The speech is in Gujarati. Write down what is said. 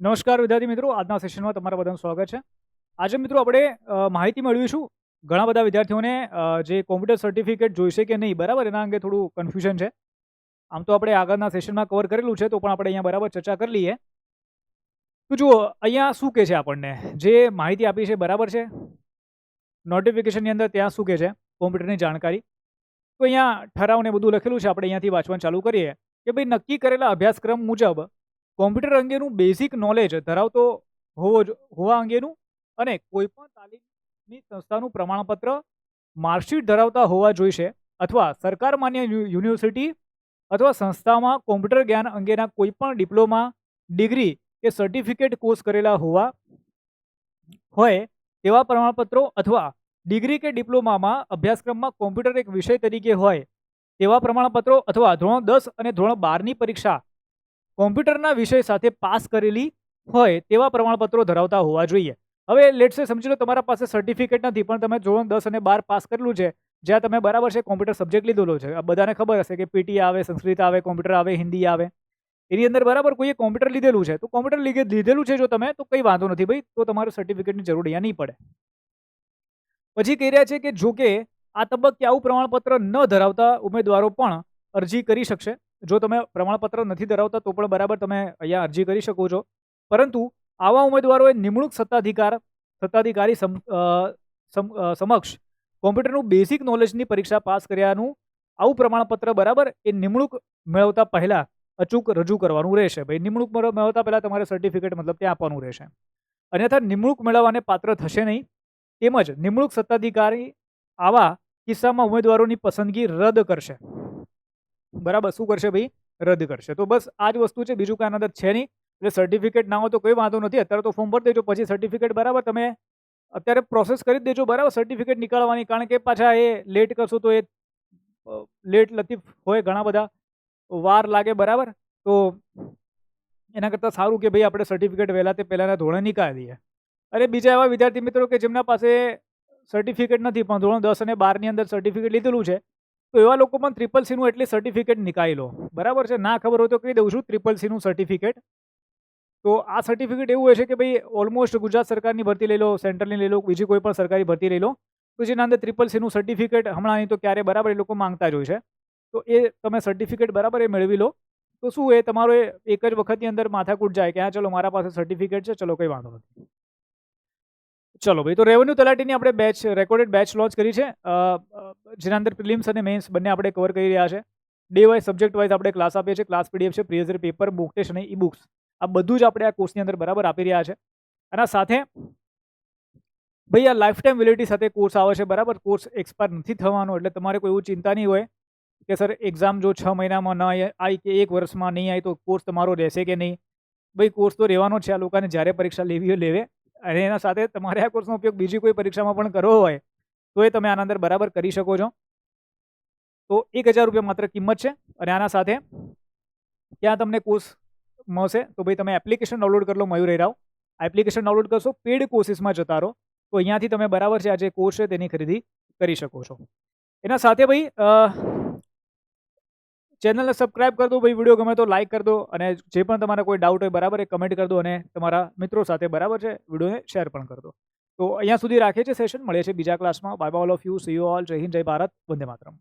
નમસ્કાર વિદ્યાર્થી મિત્રો, આજના સેશનમાં તમારા બધાનું સ્વાગત છે. આજે મિત્રો આપણે માહિતી મેળવીશું ઘણા બધા વિદ્યાર્થીઓને જે કોમ્પ્યુટર સર્ટિફિકેટ જોઈશે કે નહીં, બરાબર? એના અંગે થોડું કન્ફ્યુઝન છે. આમ તો આપણે આગળના સેશનમાં કવર કરેલું છે, તો પણ આપણે અહીંયા બરાબર ચર્ચા કરી લઈએ. તો જુઓ, અહીંયા શું કહે છે આપણને? જે માહિતી આપી છે, બરાબર છે? નોટિફિકેશનની અંદર ત્યાં શું કહે છે? કોમ્પ્યુટરની જાણકારી. તો અહીંયા ઠરાવને બધું લખેલું છે, આપણે અહીંયાથી વાંચવાનું ચાલુ કરીએ. કે ભાઈ, નક્કી કરેલા અભ્યાસક્રમ મુજબ કોમ્પ્યુટર અંગેનું બેઝિક નોલેજ ધરાવતો હોવો હોવા અંગેનું અને કોઈપણ તાલીમની સંસ્થાનું પ્રમાણપત્ર માર્કશીટ ધરાવતા હોવા જોઈશે અથવા સરકાર માન્ય યુનિવર્સિટી અથવા સંસ્થામાં કોમ્પ્યુટર જ્ઞાન અંગેના કોઈપણ ડિપ્લોમા ડિગ્રી કે સર્ટિફિકેટ કોર્સ કરેલા હોવા હોય તેવા પ્રમાણપત્રો અથવા ડિગ્રી કે ડિપ્લોમામાં અભ્યાસક્રમમાં કોમ્પ્યુટર એક વિષય તરીકે હોય તેવા પ્રમાણપત્રો અથવા ધોરણ દસ અને ધોરણ બારની પરીક્ષા કોમ્પ્યુટરના વિષય સાથે પાસ કરેલી હોય તેવા પ્રમાણપત્રો ધરાવતા હોવા જોઈએ. હવે લેટ્સે સમજી લો તમારા પાસે સર્ટિફિકેટ નથી, પણ તમે ધોરણ દસ અને બાર પાસ કરેલું છે, જ્યાં તમે બરાબર છે કોમ્પ્યુટર સબ્જેક્ટ લીધેલો છે. આ બધાને ખબર હશે કે પીટી આવે, સંસ્કૃત આવે, કોમ્પ્યુટર આવે, હિન્દી આવે. એની અંદર બરાબર કોઈએ કોમ્પ્યુટર લીધેલું છે, તો કોમ્પ્યુટર લીધે- લીધેલું છે જો તમે, તો કંઈ વાંધો નથી ભાઈ, તો તમારે સર્ટિફિકેટની જરૂર અહીંયા નહીં પડે. પછી કહી રહ્યા છે કે જો કે આ તબક્કે આવું પ્રમાણપત્ર ન ધરાવતા ઉમેદવારો પણ અરજી કરી શકશે. જો તમે પ્રમાણપત્ર નથી ધરાવતા, તો પણ બરાબર તમે અહીંયા અરજી કરી શકો છો. પરંતુ આવા ઉમેદવારોએ નિમણૂક સત્તાધિકાર, સત્તાધિકારી સમક્ષ કોમ્પ્યુટરનું બેઝિક નોલેજની પરીક્ષા પાસ કર્યાનું આવું પ્રમાણપત્ર બરાબર એ નિમણૂક મેળવતા પહેલાં અચૂક રજૂ કરવાનું રહેશે. ભાઈ, નિમણૂક મેળવ- મેળવતા પહેલાં તમારે સર્ટિફિકેટ મતલબ ત્યાં આપવાનું રહેશે. અન્યથા નિમણૂક મેળવવાને પાત્ર થશે નહીં. તેમજ નિમણૂક સત્તાધિકારી આવા કિસ્સામાં ઉમેદવારોની પસંદગી રદ કરશે. બરાબર? શું કરશે ભાઈ? રદ કરશે. તો બસ આ જ વસ્તુ છે, બીજું કાંઈ અંદર છે નહીં. એટલે સર્ટિફિકેટ ના હોય તો કોઈ વાંધો નથી. અત્યારે તો ફોર્મ ભરી દેજો, પછી સર્ટિફિકેટ બરાબર તમે અત્યારે પ્રોસેસ કરી દેજો, બરાબર? સર્ટિફિકેટ નીકાળવાની, કારણ કે પાછા એ લેટ કરશો તો એ લેટ લતીફ હોય ઘણા બધા. વાર લાગે, બરાબર? તો એના કરતાં સારું કે ભાઈ આપણે સર્ટિફિકેટ વહેલા તે પહેલાંના ધોરણે નીકાળી દઈએ અરે, બીજા એવા વિદ્યાર્થી મિત્રો કે જેમના પાસે સર્ટિફિકેટ નથી, પણ ધોરણ દસ અને બારની અંદર સર્ટિફિકેટ લીધેલું છે તો એવા લોકો પણ ટ્રિપલ સીનું એટલી સર્ટિફિકેટ નીકાળી લો. બરાબર છે? ના ખબર હોય તો કહી દઉં છું ટ્રિપલ સીનું સર્ટિફિકેટ તો આ સર્ટિફિકેટ એવું હોય છે કે ભાઈ ઓલમોસ્ટ ગુજરાત સરકારની ભરતી લઈ લો સેન્ટ્રલની લઈ લો, બીજી કોઈ પણ સરકારી ભરતી લઈ લો, તો જેના અંદર ટ્રિપલ સીનું સર્ટિફિકેટ હમણાં નહીં તો ક્યારે, બરાબર, એ લોકો માંગતા જ હોય છે. તો એ તમે સર્ટિફિકેટ બરાબર એ મેળવી લો. તો શું એ તમારો એક જ વખતની અંદર માથાકૂટ જાય કે, હા, ચલો, મારા પાસે સર્ટિફિકેટ છે, ચલો, કંઈ વાંધો નથી. ચલો ભાઈ, તો રેવન્યુ તલાટીની આપણે બેચ રેકોર્ડેડ બેચ લોન્ચ કરી છે. જેના અંદર પ્રિલિમ્સ અને મેન્સ બંને આપણે કવર કરી રહ્યા છે. ડે વાઇઝ સબ્જેક્ટ વાઇઝ આપણે ક્લાસ આપીએ છીએ. ક્લાસ પીડીએફ છે પ્રિયઝર પેપર બુક ટેસ્ટ અને ઈ બુક્સ આ બધું જ આપણે આ કોર્સની અંદર બરાબર આપી રહ્યા છે. આના સાથે ભાઈ, આ લાઈફ ટાઈમ વેલિડિટી સાથે કોર્સ આવે છે, બરાબર? કોર્સ એક્સપાયર નથી થવાનો, એટલે તમારે કોઈ એવું ચિંતા નહીં હોય કે સર એક્ઝામ જો છ મહિનામાં ન આવી કે એક વર્ષમાં નહીં આવી તો કોર્સ તમારો રહેશે કે નહીં? ભાઈ કોર્સ તો રહેવાનો છે, આ લોકોને જ્યારે પરીક્ષા લેવી હોય લેવે. અને એના સાથે તમારે આ કોર્સનો ઉપયોગ બીજી કોઈ પરીક્ષામાં પણ કરવો હોય, તો એ તમે આના અંદર બરાબર કરી શકો છો. તો એક હજાર રૂપિયા માત્ર કિંમત છે અને આના સાથે ત્યાં તમને કોર્સ મળશે? તો ભાઈ તમે એપ્લિકેશન ડાઉનલોડ કરી લો, મયુર રાવ એપ્લિકેશન ડાઉનલોડ કરશો પેડ કોર્સીસમાં જતા રહો. તો અહીંયાથી તમે બરાબર છે આ જે કોર્સ છે તેની ખરીદી કરી શકો છો. એના સાથે ભાઈ ચેનલને સબસ્ક્રાઇબ કરી દો ભાઈ, વીડિયો ગમે તો લાઇક કરી દો અને જે પણ તમારા કોઈ ડાઉટ હોય બરાબર એ કમેન્ટ કરી દો અને તમારા મિત્રો સાથે બરાબર છે, વિડીયોને શેર પણ કરી દો. તો અહીંયા સુધી રાખીએ છીએ સેશન મળીએ છીએ બીજા ક્લાસમાં bye bye all of you see you all Jai Hind, Jai Bharat. Vande Mataram.